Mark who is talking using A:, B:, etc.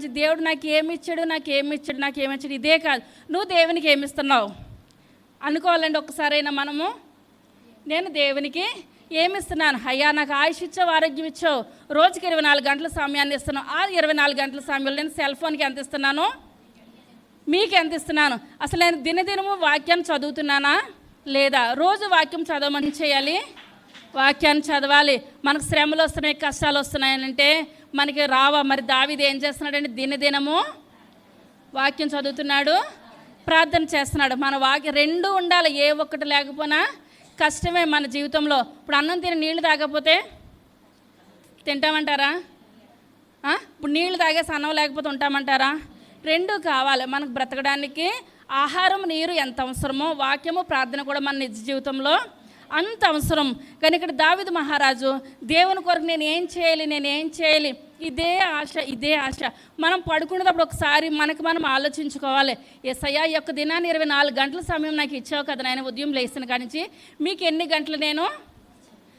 A: కాంచి దేవుడు నాకు ఏమి ఇచ్చాడు నాకు ఏమి ఇచ్చాడు నాకు ఏమి ఇచ్చాడు ఇదే కాదు. నువ్వు దేవునికి ఏమి ఇస్తున్నావు అనుకోవాలండి ఒక్కసారైనా మనము? నేను దేవునికి ఏమి ఇస్తున్నాను అయ్యా నాకు ఆయుష్ ఇచ్చావు ఆరోగ్యం ఇచ్చావు. రోజుకి ఇరవై నాలుగు గంటల సమయాన్ని ఇస్తున్నావు. ఆ ఇరవై నాలుగు గంటల సమయంలో నేను సెల్ ఫోన్కి ఎంత ఇస్తున్నాను? మీకు ఎంత ఇస్తున్నాను? అసలు నేను దినదినము వాక్యాన్ని చదువుతున్నానా? లేదా రోజు వాక్యం చదవమని చేయాలి? వాక్యాన్ని చదవాలి. మనకు శ్రమలు వస్తున్నాయి కష్టాలు వస్తున్నాయనంటే మనకి రావా? మరి దావిది ఏం చేస్తున్నాడంటే దినదినము వాక్యం చదువుతున్నాడు ప్రార్థన చేస్తున్నాడు. మన వాక్యం రెండు ఉండాలి. ఏ ఒక్కటి లేకపోయినా కష్టమే మన జీవితంలో. ఇప్పుడు అన్నం తిని నీళ్ళు తాగకపోతే తింటామంటారా? ఇప్పుడు నీళ్ళు తాగేసి అన్నం లేకపోతే ఉంటామంటారా? రెండు కావాలి. మనకు బ్రతకడానికి ఆహారం నీరు ఎంత అవసరమో వాక్యము ప్రార్థన కూడా మన నిజ జీవితంలో అంత అవసరం. కానీ ఇక్కడ దావిదు మహారాజు దేవుని కొరకు నేను ఏం చేయాలి నేను ఏం చేయాలి? ఇదే ఆశ ఇదే ఆశ. మనం పడుకునేటప్పుడు ఒకసారి మనకి మనం ఆలోచించుకోవాలి. ఎస్ఐయా ఈ యొక్క దినాన్ని ఇరవై నాలుగు గంటల సమయం నాకు ఇచ్చావు కదా నేను ఉదయం లేచిన కానించి మీకు ఎన్ని గంటలు నేను